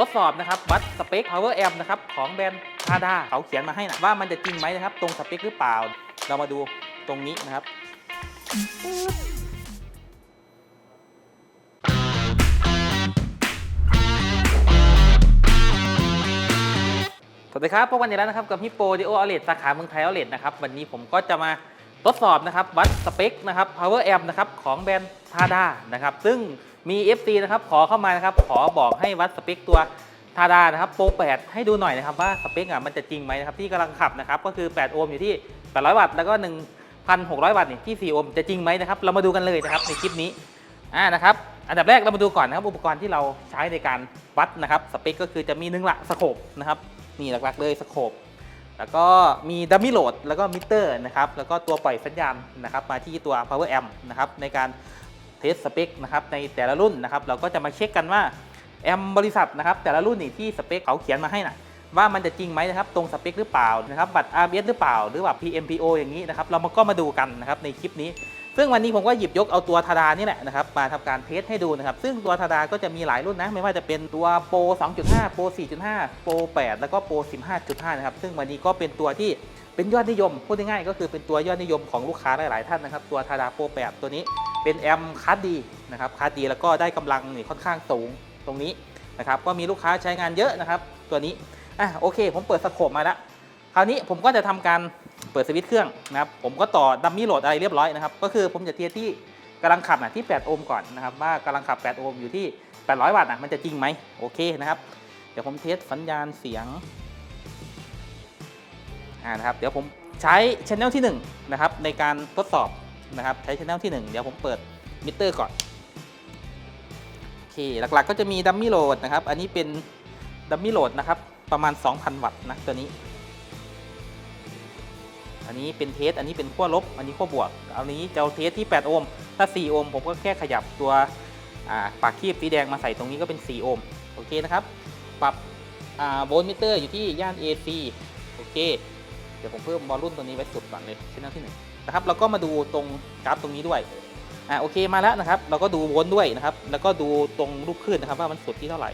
ทดสอบนะครับวัดสเปค power amp นะครับของแบรนด์ทาดาเขาเขียนมาให้นะว่ามันจะจริงไหมนะครับ ตรงสเปคหรือเปล่า เรามาดูตรงนี้นะครับสวัสดีครับพบกันอีกแล้วนะครับกับฮิปโปดิโออเลตสาขาเมืองไทยอเลตนะครับ วันนี้ผมก็จะมา ทดสอบนะครับวัดสเปคนะครับ power amp นะครับของแบรนด์ทาดานะครับซึ่งมี FC นะครับขอเข้ามานะครับขอบอกให้วัดสเปคตัวทาดานะครับโปร8ให้ดูหน่อยนะครับว่าสเปคอะมันจะจริงไหมนะครับที่กำลังขับนะครับก็คือ 8 โอห์มอยู่ที่ 800 วัตต์แล้วก็ 1,600 วัตต์นี่ที่ 4 โอห์มจะจริงไหมนะครับเรามาดูกันเลยนะครับในคลิปนี้อ่านะครับอันดับแรกเรามาดูก่อนนะครับอุปกรณ์ที่เราใช้ในการวัดนะครับสเปคก็คือจะมีหนึ่งละสโคปนะครับนี่หลักๆเลยสโคป แล้วก็มีดัมมี่โหลดแล้วก็มิเตอร์นะครับแล้วก็ตัวปล่อยสัญญาณนะครับมาที่ตัว power amp นะครับในการเทสสเปคนะครับในแต่ละรุ่นนะครับเราก็จะมาเช็คกันว่าแอมบริษัทนะครับแต่ละรุ่นนี่ที่สเปคเขาเขียนมาให้นะว่ามันจะจริงไหมนะครับตรงสเปคหรือเปล่านะครับบัตร RBS หรือเปล่า หรือว่า PMPO อย่างนี้นะครับเรามาก็มาดูกันนะครับในคลิปนี้ ซึ่งวันนี้ผมก็หยิบยกเอาตัวทาดานี่แหละนะครับมาทำการเทสให้ดูนะครับ ซึ่งตัวทาดาก็จะมีหลายรุ่นนะ ไม่ว่าจะเป็นตัวโปร 2.5 โปร 4.5 โปร 8 แล้วก็โปร 15.5 นะครับ ซึ่งวันนี้ก็เป็นตัวที่เป็นยอดนิยม พูดง่ายๆก็คือเป็นตัวยอดนิยมของลูกค้าหลายๆท่านนะครับ ตัวทาดาโปร 8 ตัวนี้เป็นแอมคัสดีนะครับคัสดีแล้วก็ได้กำลังค่อนข้างสูงตรงนี้นะครับ ก็มีลูกค้าใช้งานเยอะนะครับ ตัวนี้อะโอเค ผมเปิดสโคปมาแล้วคราวนี้ผมก็จะทำการ เปิดสวิตช์เครื่องนะครับ ผมก็ต่อดัมมี่โหลดอะไรเรียบร้อยนะครับ ก็คือผมจะเทียบที่กำลังขับนะที่ 8 โอห์มก่อนนะครับ ว่ากำลังขับ 8 โอห์มอยู่ที่ 800 วัตต์นะมันจะจริงไหมโอเคนะครับ เดี๋ยวผมเทสสัญญาณเสียงอ่านะครับ เดี๋ยวผมใช้ช anel ที่1นะครับในการทดสอบนะครับ ใช้ช anel ที่ 1 เดี๋ยวผมเปิดมิเตอร์ก่อนโอเคหลักๆ ก็จะมีดัมมี่โหลดนะครับ อันนี้เป็นดัมมี่โหลดนะครับประมาณ 2,000 วัตต์นะตัวนี้ อันนี้เป็นเทส อันนี้เป็นขั้วลบ อันนี้ขั้วบวก อันนี้จะเอาเทสที่ 8 โอห์ม ถ้า 4 โอห์มผมก็แค่ขยับตัวปากคีบสีแดงมาใส่ตรงนี้ก็เป็น 4 โอห์ม โอเคนะครับ ปรับโวลต์มิเตอร์อยู่ที่ย่าน AC โอเค เดี๋ยวผมเพิ่มวอลลุ่มตัวนี้ไว้สุดก่อนเลยช่องที่หนนะครับ เราก็มาดูตรงกราฟตรงนี้ด้วย อ่า โอเค มาแล้วนะครับ เราก็ดูโวลต์ด้วยนะครับ แล้วก็ดูตรงรูปคลื่นนะครับว่ามันสุดที่เท่าไหร่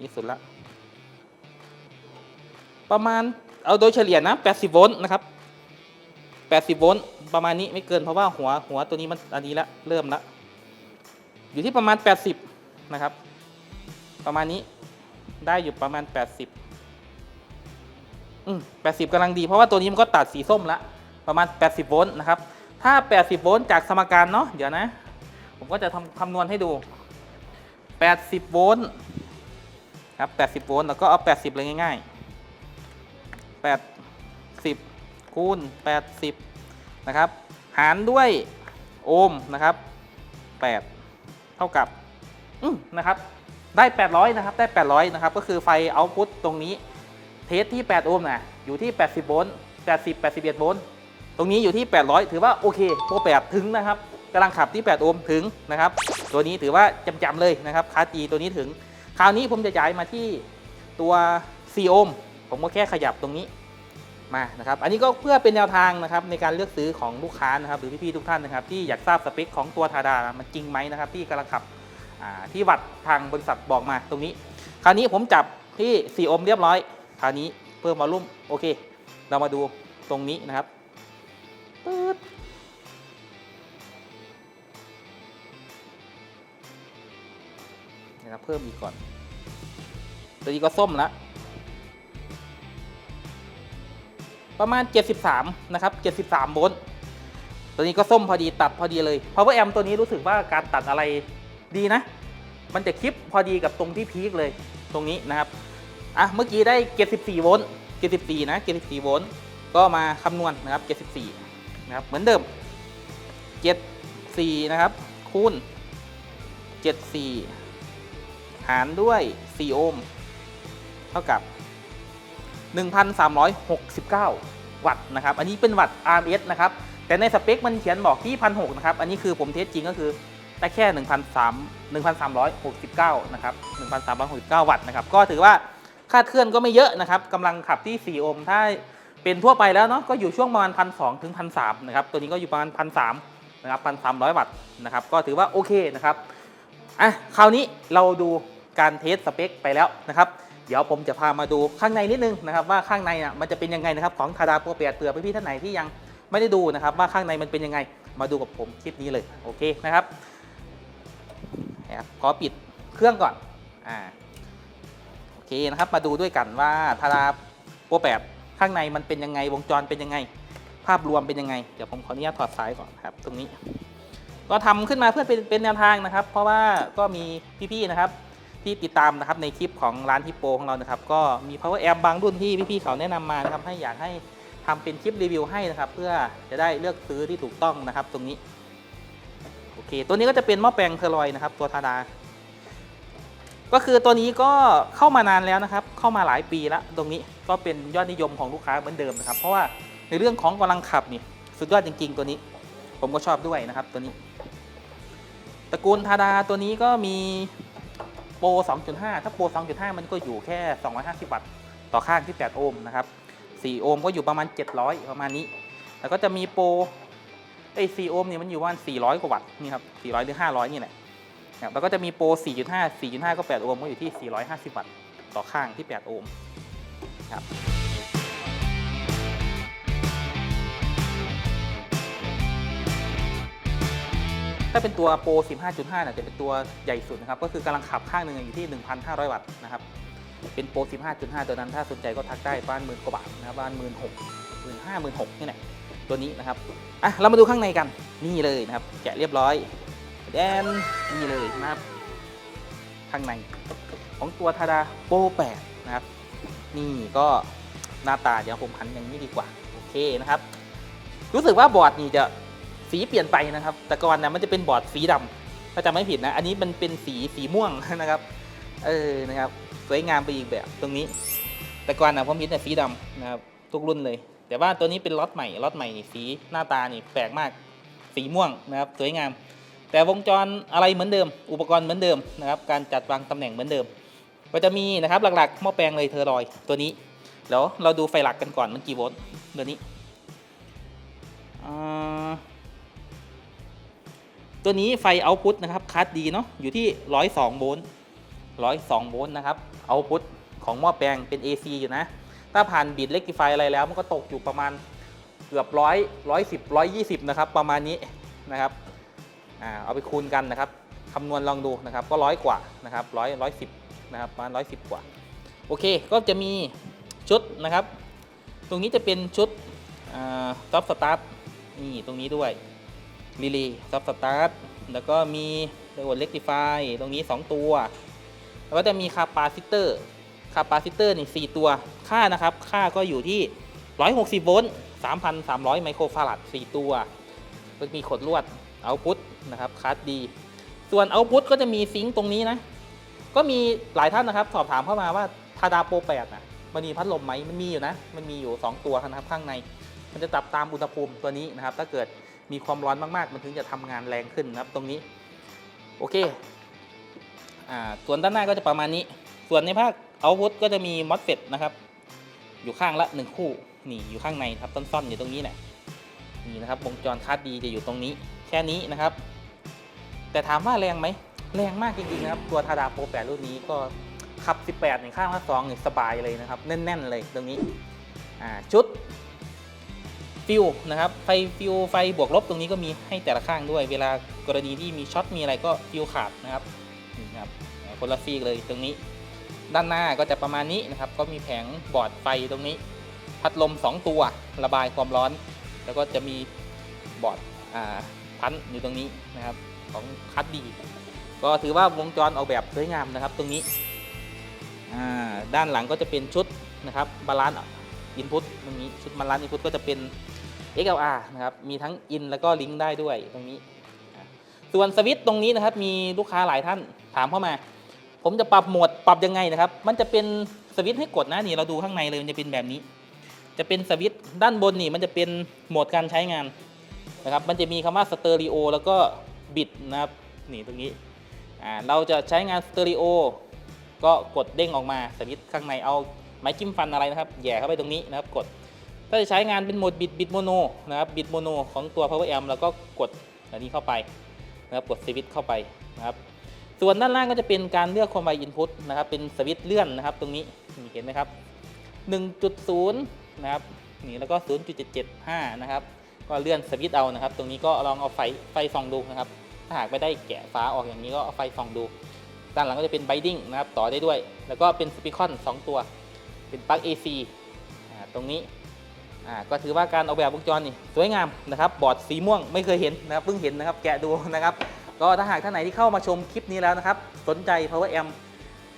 นี่สุดละ ประมาณเอาโดยเฉลี่ยนะ 80 โวลต์นะครับ 80 โวลต์ประมาณนี้ไม่เกินเพราะว่าหัวหัวตัวนี้มันอันนี้ละเริ่มละอยู่ที่ประมาณ 80 นะครับ ประมาณนี้ได้อยู่ประมาณ 80 อืม80กำลังดีเพราะว่าตัวนี้มันก็ตัดสีส้มละประมาณ 80 โวลต์นะครับ ถ้า 80 โวลต์จากสมการเนาะเดี๋ยวนะ ผมก็จะทำคำนวณให้ดู 80 โวลต์ ครับ80โวลต์แล้วก็เอา 80 เลยง่ายๆ 80คูณ80 นะครับ หารด้วยโอห์มนะครับ 8 เท่ากับอืมนะครับ ได้ 800 นะครับ ได้ 800 นะครับ ก็คือไฟเอาพุตตรงนี้ เทสที่ 8 โอห์มนะอยู่ที่ 80 โวลต์ 80 81 โวลต์ ตรงนี้อยู่ที่ 800 ถือว่าโอเคโปร8ถึงนะครับกำลังขับที่ 8 โอห์มถึงนะครับ ตัวนี้ถือว่าจำๆเลยนะครับคาจีตัวนี้ถึง คราวนี้ผมจะย้ายมาที่ตัว4โอห์มผมก็แค่ขยับตรงนี้มานะครับ อันนี้ก็เพื่อเป็นแนวทางนะครับในการเลือกซื้อของลูกค้านะครับหรือพี่ๆทุกท่านนะครับ ที่อยากทราบสเปคของตัวทาดา มันจริงไหมนะครับที่กำลังขับที่วัดทางบริษัทบอกมาตรงนี้ คราวนี้ผมจับที่4โอห์มเรียบร้อย คราวนี้เพิ่มวอลลุ่มโอเค เรามาดูตรงนี้นะครับ พิ่มอีกก่อนตัวนี้ก็ส้มละประมาณ 73 นะครับ 73 โวลต์ตัวนี้ก็ส้มพอดีตัดพอดีเลย power amp ตัวนี้รู้สึกว่าการตัดอะไรดีนะ มันจะคลิปพอดีกับตรงที่พีคเลยตรงนี้นะครับ อะ เมื่อกี้ได้ 74 โวลต์ 74 นะ 74 โวลต์ ก็มาคำนวณนะครับ 74 นะครับ เหมือนเดิม 74 นะครับ คูณ 74 หารด้วย 4 โอห์มเท่ากับ 1,369 วัตต์นะครับ อันนี้เป็นวัตต์ RMS นะครับ แต่ในสเปคมันเขียนบอกที่1,600นะครับ อันนี้คือผมเทสจริงก็คือได้แค่1,300 1,369 นะครับ 1,369 วัตต์นะครับ ก็ถือว่าคาดเคลื่อนก็ไม่เยอะนะครับกำลังขับที่ 4 โอห์ม ถ้าเป็นทั่วไปแล้วเนาะ ก็อยู่ช่วงประมาณ 1,200 ถึง 1,300 นะครับ ตัวนี้ก็อยู่ประมาณ 1,300 นะครับพันสามวัตต์นะครับ ก็ถือว่าโอเคนะครับ อะ คราวนี้เราดู การเทสสเปคไปแล้วนะครับเดี๋ยวผมจะพามาดูข้างในนิดนึงนะครับว่าข้างในอะมันจะเป็นยังไงนะครับของทาดาโปรเปียเตือพี่ๆท่านไหนที่ยังไม่ได้ดูนะครับว่าข้างในมันเป็นยังไงมาดูกับผมคลิปนี้เลยโอเคนะครับขอปิดเครื่องก่อนอ่าโอเคนะครับมาดูด้วยกันว่าทาดาโปรแปดข้างในมันเป็นยังไงวงจรเป็นยังไง ภาพรวมเป็นยังไงเดี๋ยวผมขออนุญาตถอดสายก่อนครับตรงนี้ ก็ทำขึ้นมาเพื่อเป็นเป็นแนวทางนะครับ เพราะว่าก็มีพี่ๆนะครับ ที่ติดตามนะครับในคลิปของร้านฮิปโปของเรานะครับ ก็มี power amp บางรุ่นที่พี่ๆเขาแนะนำมานะครับให้อยากให้ทำเป็นคลิปรีวิวให้นะครับ เพื่อจะได้เลือกซื้อที่ถูกต้องนะครับ ตรงนี้โอเค ตัวนี้ก็จะเป็นหม้อแปลงเทอร์ลอยนะครับ ตัวทาดา ก็คือตัวนี้ก็เข้ามานานแล้วนะครับ เข้ามาหลายปีแล้ว ตรงนี้ก็เป็นยอดนิยมของลูกค้าเหมือนเดิมนะครับ เพราะว่าในเรื่องของกำลังขับนี่สุดยอดจริง ๆ ตัวนี้ ผมก็ชอบด้วยนะครับ ตัวนี้ ตระกูลทาดาตัวนี้ก็มี โปร 2.5 ถ้าโปร 2.5 มันก็อยู่แค่ 250 วัตต์ต่อข้างที่ 8 โอห์มนะครับ 4 โอห์มก็อยู่ประมาณ 700 ประมาณนี้ แล้วก็จะมีโปรไอ้4โอห์มเนี่ยมันอยู่ประมาณ 400 กว่าวัตต์นี่ครับ 400 หรือ 500 นี่แหละครับแล้วก็จะมีโปร 4.5 4.5 ก็ 8 โอห์มก็อยู่ที่ 450 วัตต์ต่อข้างที่ 8 โอห์มครับาเป็นตัวโปร 15.5เนี่ยจะเป็นตัวใหญ่สุดนะครับก็คือกำลังขับข้างหนึ่งอยู่ที่ 1,500 วัตต์นะครับเป็นโปร 15.5 ตัวนั้นถ้าสนใจก็ทักได้บ้านหมื่นกว่าบาทนะครับบ้านหมื่นหกหมื่นห้าหมื่นหกนี่แหละตัวนี้นะครับอะเรามาดูข้างในกันนี่เลยนะครับแกะเรียบร้อยแดนนี่เลยนะครับข้างในของตัวทาดาโปร8นะครับนี่ก็หน้าตาเดี๋ยวผมหันอย่างนี้ดีกว่าโอเคนะครับ รู้สึกว่าบอร์ดนี่จะ สีเปลี่ยนไปนะครับ แต่ก่อนนะมันจะเป็นบอร์ดสีดำถ้าจำไม่ผิดนะ อันนี้มันเป็นสีสีม่วงนะครับ เออ นะครับ สวยงามไปอีกแบบตรงนี้ แต่ก่อนนะผมเห็นแต่สีดำนะครับ ทุกรุ่นเลย แต่ว่าตัวนี้เป็นล็อตใหม่ ล็อตใหม่สีหน้าตานี่แปลกมาก สีม่วงนะครับ สวยงาม แต่วงจรอะไรเหมือนเดิม อุปกรณ์เหมือนเดิมนะครับ การจัดวางตำแหน่งเหมือนเดิม ก็จะมีนะครับหลักๆหม้อแปลงเลยเทอร์ลอยตัวนี้ แล้วเราดูไฟหลักกันก่อนมันกี่โวลต์ตัวนี้อ่า ตัวนี้ไฟเอาพุตนะครับคัดดีเนาะอยู่ที่ 102 โวลต์ 102 โวลต์นะครับเอาพุตของหม้อแปลงเป็น AC อยู่นะ ถ้าผ่านบิดเล็กติไฟอะไรแล้ว มันก็ตกอยู่ประมาณเกือบร้อยร้อยสิบร้อยยี่สิบนะครับประมาณนี้นะครับอ่าเอาไปคูณกันนะครับคำนวณลองดูนะครับก็ร้อยกว่านะครับร้อยร้อยสิบนะครับประมาณร้อยสิบกว่าโอเคก็จะมีชุดนะครับ ตรงนี้จะเป็นชุดท็อปสตาร์ทนี่ตรงนี้ด้วย รีลีท็อปสตาร์ทแล้วก็มีไดโอดเล็กติฟายตรงนี้ 2 ตัว แล้วก็จะมีคาปาซิเตอร์คาปาซิเตอร์นี่ 4 ตัว ค่านะครับ ค่าก็อยู่ที่ 160 โวลต์ 3,300 ไมโครฟาราด 4 ตัวก็มีขดลวดเอาพุตนะครับคัสดี ส่วนเอาพุตก็จะมีซิงค์ตรงนี้นะ ก็มีหลายท่านนะครับ สอบถามเข้ามาว่าทาดาโปรแปดนะมันมีพัดลมไหมมันมีอยู่นะ มันมีอยู่ 2 ตัวนะครับข้างใน มันจะจับตามอุณหภูมิตัวนี้นะครับ ถ้าเกิด มีความร้อนมากๆ มันถึงจะทำงานแรงขึ้นนะครับตรงนี้โอเคอ่าส่วนด้านหน้าก็จะประมาณนี้ ส่วนในภาคเอาพุตก็จะมีมอสเฟตนะครับ อยู่ข้างละหนึ่งคู่นี่อยู่ข้างในครับซ่อนๆอยู่ตรงนี้แหละนี่นะครับวงจรคาดดีจะอยู่ตรงนี้ แค่นี้นะครับ แต่ถามว่าแรงไหมแรงมากจริงๆนะครับ ตัวทาดาโปร8รุ่นนี้ก็ขับ 18ในข้างละ2นี่สบายเลยนะครับ แน่นๆเลยตรงนี้ชุด ฟิวนะครับไฟฟิวไฟบวกลบตรงนี้ก็มีให้แต่ละข้างด้วย เวลากรณีที่มีช็อตมีอะไรก็ฟิวขาดนะครับนี่นะครับคนละฟีกเลยตรงนี้ ด้านหน้าก็จะประมาณนี้นะครับ ก็มีแผงบอร์ดไฟตรงนี้ พัดลม 2 ตัวระบายความร้อน แล้วก็จะมีบอร์ดอ่าพันอยู่ตรงนี้นะครับของคัดดี ก็ถือว่าวงจรออกแบบสวยงามนะครับตรงนี้ด้านหลังก็จะเป็นชุดนะครับบาลานซ์อินพุตตรงนี้ชุดบาลานซ์อินพุตก็จะเป็น XLR นะครับ มีทั้งอินแล้วก็ลิงก์ได้ด้วยตรงนี้ ส่วนสวิตช์ตรงนี้นะครับ มีลูกค้าหลายท่านถามเข้ามา ผมจะปรับโหมดปรับยังไงนะครับ มันจะเป็นสวิตช์ให้กดนะนี่เราดูข้างในเลยมันจะเป็นแบบนี้ จะเป็นสวิตช์ด้านบนนี่มันจะเป็นโหมดการใช้งานนะครับ มันจะมีคำว่าสเตอริโอแล้วก็บิดนะครับนี่ตรงนี้อ่าเราจะใช้งานสเตอริโอก็กดเด้งออกมาสวิตช์ข้างในเอาไม้จิ้มฟันอะไรนะครับแย่เข้าไปตรงนี้นะครับกด ถ้าจะใช้งานเป็นโหมดบิดบิดโมโนนะครับบิดโมโนของตัว Power Amp แล้วก็กดอันนี้เข้าไปนะครับกดสวิตช์เข้าไปนะครับส่วนด้านล่างก็จะเป็นการเลือกความไวอินพุตนะครับเป็นสวิตช์เลื่อนนะครับ ตรงนี้นี่เห็นไหมครับ 1.0 นะครับนี่แล้วก็ 0.775 นะครับ ก็เลื่อนสวิตช์เอานะครับ ตรงนี้ก็ลองเอาไฟไฟส่องดูนะครับ ถ้าหากไม่ได้แกะฝาออกอย่างนี้ก็เอาไฟส่องดู ด้านหลังก็จะเป็นไบดิ้งนะครับต่อได้ด้วย แล้วก็เป็นสปีคอน 2 ตัว เป็นปลั๊ก AC อ่าตรงนี้ อ่าก็ถือว่าการออกแบบวงจรนี่สวยงามนะครับบอร์ดสีม่วงไม่เคยเห็นนะครับเพิ่งเห็นนะครับแกะดูนะครับก็ถ้าหากท่านไหนที่เข้ามาชมคลิปนี้แล้วนะครับสนใจ Power Amp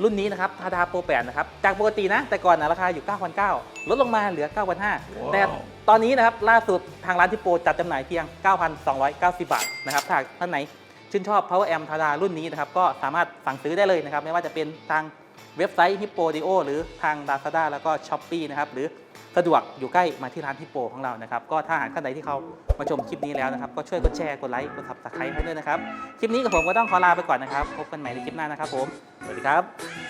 รุ่นนี้นะครับทาดาโปร8นะครับ จากปกตินะ แต่ก่อนนะราคาอยู่ 9,900 ลดลงมาเหลือ 9,500 แต่ตอนนี้นะครับ ล่าสุดทางร้านที่โปรจัดจำหน่ายเพียง 9,290 บาทนะครับถ้าหากท่านไหนชื่นชอบ Power Amp ทาดารุ่นนี้นะครับ ก็สามารถสั่งซื้อได้เลยนะครับ ไม่ว่าจะเป็นทาง เว็บไซต์ Hippo Dio หรือทาง Lazada แล้วก็ Shopee นะครับหรือสะดวกอยู่ใกล้มาที่ร้านฮิปโปของเรานะครับ ก็ถ้าหากท่านใดที่เขามาชมคลิปนี้แล้วนะครับ ก็ช่วยกดแชร์ กดไลค์ กด subscribe ให้ด้วยนะครับ คลิปนี้กับผมก็ต้องขอลาไปก่อนนะครับ พบกันใหม่ในคลิปหน้านะครับผม สวัสดีครับ